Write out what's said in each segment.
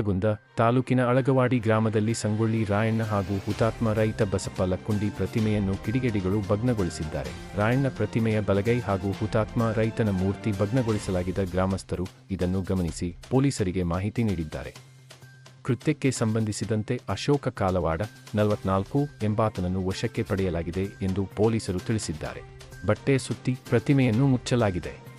ನವಲಗುಂದ ತಾಲೂಕಿನ ಅಳಗವಾಡಿ ಗ್ರಾಮದಲ್ಲಿ ಸಂಗೊಳ್ಳಿ ರಾಯಣ್ಣ ಹಾಗೂ ಹುತಾತ್ಮ ರೈತ ಬಸಪ್ಪ ಲಕ್ಕುಂಡಿ ಪ್ರತಿಮೆಯನ್ನು ಕಿಡಿಗೇಡಿಗಳು ಭಗ್ನಗೊಳಿಸಿದ್ದಾರೆ. ರಾಯಣ್ಣ ಪ್ರತಿಮೆಯ ಬಲಗೈ ಹಾಗೂ ಹುತಾತ್ಮ ರೈತನ ಮೂರ್ತಿ ಭಗ್ನಗೊಳಿಸಲಾಗಿದ್ದ ಗ್ರಾಮಸ್ಥರು ಇದನ್ನು ಗಮನಿಸಿ ಪೊಲೀಸರಿಗೆ ಮಾಹಿತಿ ನೀಡಿದ್ದಾರೆ. ಕೃತ್ಯಕ್ಕೆ ಸಂಬಂಧಿಸಿದಂತೆ ಅಶೋಕ ಕಾಲವಾಡ ನಲವತ್ನಾಲ್ಕು ಎಂಬಾತನನ್ನು ವಶಕ್ಕೆ ಪಡೆಯಲಾಗಿದೆ ಎಂದು ಪೊಲೀಸರು ತಿಳಿಸಿದ್ದಾರೆ. ಬಟ್ಟೆ ಸುತ್ತಿ ಪ್ರತಿಮೆಯನ್ನು ಮುಚ್ಚಲಾಗಿದೆ.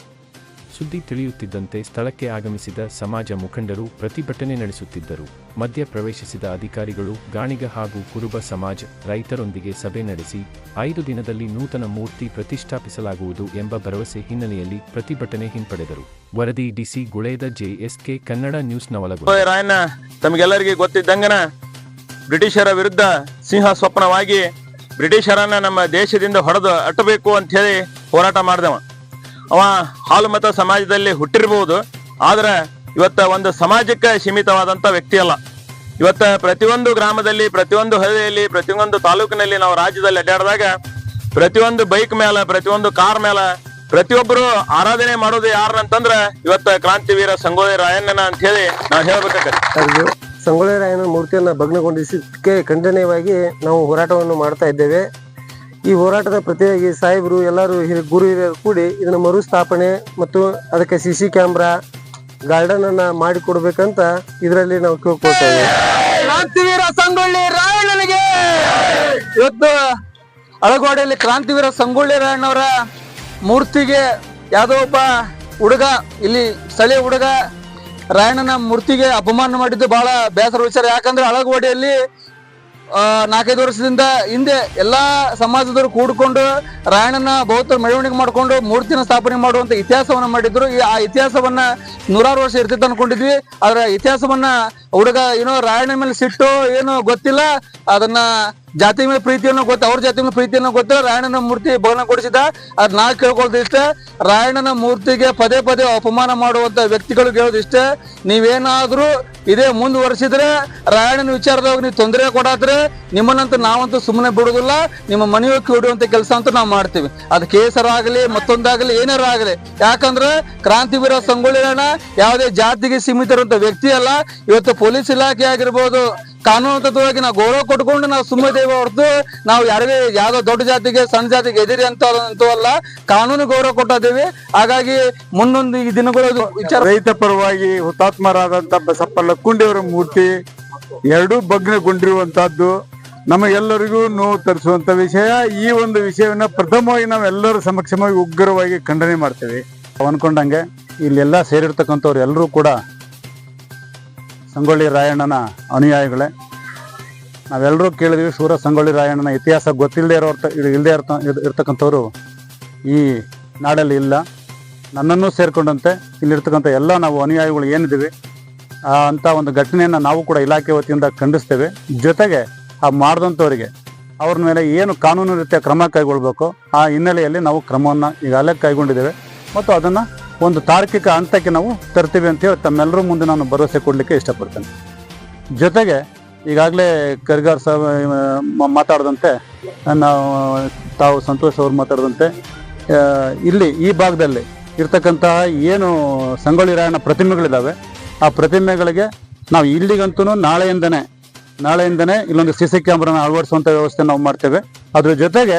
ಸುದ್ದಿ ತಿಳಿಯುತ್ತಿದ್ದಂತೆ ಸ್ಥಳಕ್ಕೆ ಆಗಮಿಸಿದ ಸಮಾಜ ಮುಖಂಡರು ಪ್ರತಿಭಟನೆ ನಡೆಸುತ್ತಿದ್ದರು. ಮಧ್ಯ ಪ್ರವೇಶಿಸಿದ ಅಧಿಕಾರಿಗಳು, ಗಾಣಿಗ ಹಾಗೂ ಕುರುಬ ಸಮಾಜ ರೈತರೊಂದಿಗೆ ಸಭೆ ನಡೆಸಿ, ಐದು ದಿನದಲ್ಲಿ ನೂತನ ಮೂರ್ತಿ ಪ್ರತಿಷ್ಠಾಪಿಸಲಾಗುವುದು ಎಂಬ ಭರವಸೆ ಹಿನ್ನೆಲೆಯಲ್ಲಿ ಪ್ರತಿಭಟನೆ ಹಿಂಪಡೆದರು. ವರದಿ DC Guleda JSK Kannada news Rayanna, ತಮಗೆಲ್ಲರಿಗೆ ಗೊತ್ತಿದ್ದಂಗನ ಬ್ರಿಟಿಷರ ವಿರುದ್ಧ ಸಿಂಹ ಸ್ವಪ್ನವಾಗಿ ಬ್ರಿಟಿಷರನ್ನ ನಮ್ಮ ದೇಶದಿಂದ ಹೊಡೆದು ಅಟ್ಟಬೇಕು ಅಂತ ಹೇಳಿ ಹೋರಾಟ ಮಾಡಿದವ. ಅವ ಹಾಲು ಮತ ಸಮಾಜದಲ್ಲಿ ಹುಟ್ಟಿರ್ಬೋದು, ಆದ್ರೆ ಇವತ್ತ ಒಂದು ಸಮಾಜಕ್ಕೆ ಸೀಮಿತವಾದಂತ ವ್ಯಕ್ತಿ ಅಲ್ಲ ಇವತ್ತ ಪ್ರತಿಯೊಂದು ಗ್ರಾಮದಲ್ಲಿ, ಪ್ರತಿಯೊಂದು ಹಳ್ಳಿಯಲ್ಲಿ, ಪ್ರತಿಯೊಂದು ತಾಲೂಕಿನಲ್ಲಿ ನಾವು ರಾಜ್ಯದಲ್ಲಿ ಅಡ್ಡಾಡಿದಾಗ, ಪ್ರತಿಯೊಂದು ಬೈಕ್ ಮೇಲೆ ಪ್ರತಿಯೊಂದು ಕಾರ್ ಮೇಲೆ ಪ್ರತಿಯೊಬ್ಬರು ಆರಾಧನೆ ಮಾಡೋದು ಯಾರನ್ನಂತಂದ್ರ ಇವತ್ತ ಕ್ರಾಂತಿವೀರ ಸಂಗೊಳ್ಳಿ ರಾಯಣ್ಣನ ಅಂತ ಹೇಳಿ ನಾವು ಹೇಳ್ಬೇಕಾಗತ್ತೆ. ಹೌದು ಸಂಗೊಳ್ಳಿ ರಾಯಣ್ಣನ ಮೂರ್ತಿಯನ್ನ ಭಗ್ನಗೊಂಡಿಸಿದ್ದಕ್ಕೆ ಖಂಡನೀಯವಾಗಿ ನಾವು ಹೋರಾಟವನ್ನು ಮಾಡ್ತಾ ಇದ್ದೇವೆ. ಈ ಹೋರಾಟದ ಪ್ರತಿಯಾಗಿ ಸಾಹೇಬರು ಎಲ್ಲರೂ ಹಿರಿ ಗುರು ಹಿರಿಯರು ಕೂಡಿ ಇದನ್ನು ಮರುಸ್ಥಾಪನೆ ಮತ್ತು ಅದಕ್ಕೆ ಸಿ ಸಿ ಕ್ಯಾಮ್ರಾ ಗಾರ್ಡನ್ ಅನ್ನ ಮಾಡಿಕೊಡ್ಬೇಕಂತ ಇದರಲ್ಲಿ ನಾವು ಕೇಳ್ಕೊಳ್ತಾ ಕ್ರಾಂತಿವೀರ ಸಂಗೊಳ್ಳಿ ರಾಯಣ್ಣನಿಗೆ! ಇವತ್ತು ಅಳಗೋಡೆಯಲ್ಲಿ ಕ್ರಾಂತಿವೀರ ಸಂಗೊಳ್ಳಿ ರಾಯಣ್ಣವರ ಮೂರ್ತಿಗೆ ಯಾವುದೋ ಒಬ್ಬ ಹುಡುಗ, ಇಲ್ಲಿ ಸ್ಥಳೀಯ ಹುಡುಗ ರಾಯಣ್ಣನ ಮೂರ್ತಿಗೆ ಅಪಮಾನ ಮಾಡಿದ್ದು ಬಹಳ ಬೇಸರ ವಿಚಾರ. ಯಾಕಂದ್ರೆ ಅಳಗೋಡೆಯಲ್ಲಿ ನಾಲ್ಕೈದು ವರ್ಷದಿಂದ ಹಿಂದೆ ಎಲ್ಲಾ ಸಮಾಜದವರು ಕೂಡಿಕೊಂಡು ರಾಯಣ್ಣನ ಭೌತ ಮೆರವಣಿಗೆ ಮಾಡಿಕೊಂಡು ಮೂರ್ತಿನ ಸ್ಥಾಪನೆ ಮಾಡುವಂತ ಇತಿಹಾಸವನ್ನ ಮಾಡಿದ್ರು. ಆ ಇತಿಹಾಸವನ್ನ ನೂರಾರು ವರ್ಷ ಇರ್ತಿತ್ತು ಅನ್ಕೊಂಡಿದ್ವಿ. ಆದ್ರೆ ಇತಿಹಾಸವನ್ನ ಹುಡುಗ, ಏನೋ ರಾಯಣ್ಣ ಮೇಲೆ ಸಿಟ್ಟು ಏನು ಗೊತ್ತಿಲ್ಲ, ಅದನ್ನ ಜಾತಿ ಮೇಲೆ ಪ್ರೀತಿಯನ್ನು ಗೊತ್ತ, ಅವ್ರ ಜಾತಿ ಮೇಲೆ ಪ್ರೀತಿಯನ್ನು ಗೊತ್ತಿಲ್ಲ ರಾಯಣ್ಣನ ಮೂರ್ತಿ ಭವನ ಕೊಡಿಸಿದ. ಅದ್ ನಾ ಕೇಳ್ಕೊಳ್ದು ಇಷ್ಟೇ. ರಾಯಣ್ಣನ ಮೂರ್ತಿಗೆ ಪದೇ ಪದೇ ಅಪಮಾನ ಮಾಡುವಂತ ವ್ಯಕ್ತಿಗಳು ಹೇಳೋದು ಇಷ್ಟೇ. ನೀವೇನಾದ್ರೂ ಇದೇ ಮುಂದುವರೆಸಿದ್ರೆ ರಾಯಣನ ವಿಚಾರದಾಗ ನೀವು ತೊಂದರೆ ಕೊಡಾದ್ರೆ ನಿಮ್ಮನ್ನಂತೂ ನಾವಂತೂ ಸುಮ್ಮನೆ ಬಿಡುದಿಲ್ಲ ನಿಮ್ಮ ಮನೆಯೋಗಿ ಕೂಡುವಂತ ಕೆಲಸ ಅಂತೂ ನಾವು ಮಾಡ್ತೀವಿ. ಅದು ಕೇಸರ ಆಗಲಿ ಮತ್ತೊಂದಾಗಲಿ, ಏನಾರು ಆಗಲಿ. ಯಾಕಂದ್ರೆ ಕ್ರಾಂತಿವೀರ ಸಂಗೊಳ್ಳಿ ರಾಯಣ್ಣ ಯಾವುದೇ ಜಾತಿಗೆ ಸೀಮಿತ ಇರುವಂತ ವ್ಯಕ್ತಿ ಅಲ್ಲ. ಇವತ್ತು ಪೊಲೀಸ್ ಇಲಾಖೆ ಆಗಿರ್ಬೋದು, ಕಾನೂನುಬದ್ಧವಾಗಿ ನಾವು ಗೌರವ ಕೊಟ್ಕೊಂಡು ನಾವು ಸುಮ್ಮನೆ ಹೊರತು ನಾವು ಯಾರಿಗೆ ಯಾವ್ದೋ ದೊಡ್ಡ ಜಾತಿಗೆ, ಸಣ್ಣ ಜಾತಿಗೆ ಎದಿರಿ ಅಂತ ಅಲ್ಲ. ಕಾನೂನು ಗೌರವ ಕೊಟ್ಟಿದ್ದೀವಿ ಹಾಗಾಗಿ ಮುಂದೊಂದು ಈ ದಿನಗಳು ವಿಚಾರ ರೈತ ಪರವಾಗಿ ಹುತಾತ್ಮರಾದಂತ ಬಸಪ್ಪ ಲಕ್ಕುಂಡಿಯವರ ಮೂರ್ತಿ, ಎರಡೂ ಭಗ್ನಗೊಂಡಿರುವಂತಹದ್ದು. ನಮಗೆಲ್ಲರಿಗೂ ನೋವು ತರಿಸುವಂತ ವಿಷಯ. ಈ ಒಂದು ವಿಷಯವನ್ನ ಪ್ರಥಮವಾಗಿ ನಾವೆಲ್ಲರೂ ಸಮಕ್ಷಮವಾಗಿ ಉಗ್ರವಾಗಿ ಖಂಡನೆ ಮಾಡ್ತೇವೆ. ಅನ್ಕೊಂಡಂಗೆ ಇಲ್ಲೆಲ್ಲ ಸೇರಿರ್ತಕ್ಕಂಥವ್ರು ಎಲ್ಲರೂ ಕೂಡ ಸಂಗೊಳ್ಳಿ ರಾಯಣ್ಣನ ಅನುಯಾಯಿಗಳೇ. ನಾವೆಲ್ಲರೂ ಕೇಳಿದ್ವಿ, ಸೂರ ಸಂಗೊಳ್ಳಿ ರಾಯಣ್ಣನ ಇತಿಹಾಸ ಗೊತ್ತಿಲ್ಲದೆ ಇರೋ ಇಲ್ಲದೆ ಇರ್ತ ಇರ್ತಕ್ಕಂಥವ್ರು ಈ ನಾಡಲ್ಲಿ ಇಲ್ಲ. ನನ್ನನ್ನು ಸೇರಿಕೊಂಡಂತೆ ಇಲ್ಲಿರ್ತಕ್ಕಂಥ ಎಲ್ಲ ನಾವು ಅನುಯಾಯಿಗಳು ಏನಿದ್ದೀವಿ ಅಂಥ ಒಂದು ಘಟನೆಯನ್ನು ನಾವು ಕೂಡ ಇಲಾಖೆ ವತಿಯಿಂದ ಖಂಡಿಸ್ತೇವೆ. ಜೊತೆಗೆ ಆ ಮಾಡಿದಂಥವರಿಗೆ ಅವ್ರ ಮೇಲೆ ಏನು ಕಾನೂನು ರೀತಿಯ ಕ್ರಮ ಕೈಗೊಳ್ಬೇಕು, ಆ ಹಿನ್ನೆಲೆಯಲ್ಲಿ ನಾವು ಕ್ರಮವನ್ನು ಈಗಾಗಲೇ ಕೈಗೊಂಡಿದ್ದೇವೆ. ಮತ್ತು ಅದನ್ನು ಒಂದು ತಾರ್ಕಿಕ ಹಂತಕ್ಕೆ ನಾವು ತರ್ತೀವಿ ಅಂತೇಳಿ ತಮ್ಮೆಲ್ಲರೂ ಮುಂದೆ ನಾನು ಭರವಸೆ ಕೊಡಲಿಕ್ಕೆ ಇಷ್ಟಪಡ್ತೇನೆ. ಜೊತೆಗೆ ಈಗಾಗಲೇ ಕರ್ಗಾರ್ ಮಾತಾಡದಂತೆ ಮಾತಾಡಿದಂತೆ ನಾವು ತಾವು ಸಂತೋಷ್ ಅವರು ಮಾತಾಡಿದಂತೆ ಇಲ್ಲಿ ಈ ಭಾಗದಲ್ಲಿ ಇರ್ತಕ್ಕಂತಹ ಏನು ಸಂಗೊಳ್ಳಿ ರಾಯಣ್ಣ ಪ್ರತಿಮೆಗಳಿದ್ದಾವೆ ಆ ಪ್ರತಿಮೆಗಳಿಗೆ ನಾವು ಇಲ್ಲಿಗಂತೂ ನಾಳೆಯಿಂದನೇ ನಾಳೆಯಿಂದನೇ ಇಲ್ಲೊಂದು ಸಿ ಸಿ ಕ್ಯಾಮ್ರಾನ ಅಳವಡಿಸುವಂತ ವ್ಯವಸ್ಥೆ ನಾವು ಮಾಡ್ತೇವೆ. ಅದ್ರ ಜೊತೆಗೆ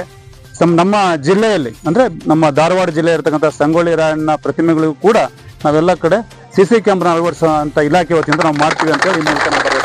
ನಮ್ಮ ಜಿಲ್ಲೆಯಲ್ಲಿ, ಅಂದ್ರೆ ನಮ್ಮ ಧಾರವಾಡ ಜಿಲ್ಲೆ ಇರತಕ್ಕಂಥ ಸಂಗೊಳ್ಳಿ ರಾಯಣ್ಣ ಪ್ರತಿಮೆಗಳಿಗೂ ಕೂಡ ನಾವೆಲ್ಲ ಕಡೆ ಸಿ ಸಿ ಕ್ಯಾಮ್ರಾ ಅಳವಡಿಸುವಂತ ಇಲಾಖೆ ವತಿಯಿಂದ ನಾವು ಮಾಡ್ತೀವಿ ಅಂತ ಹೇಳಿ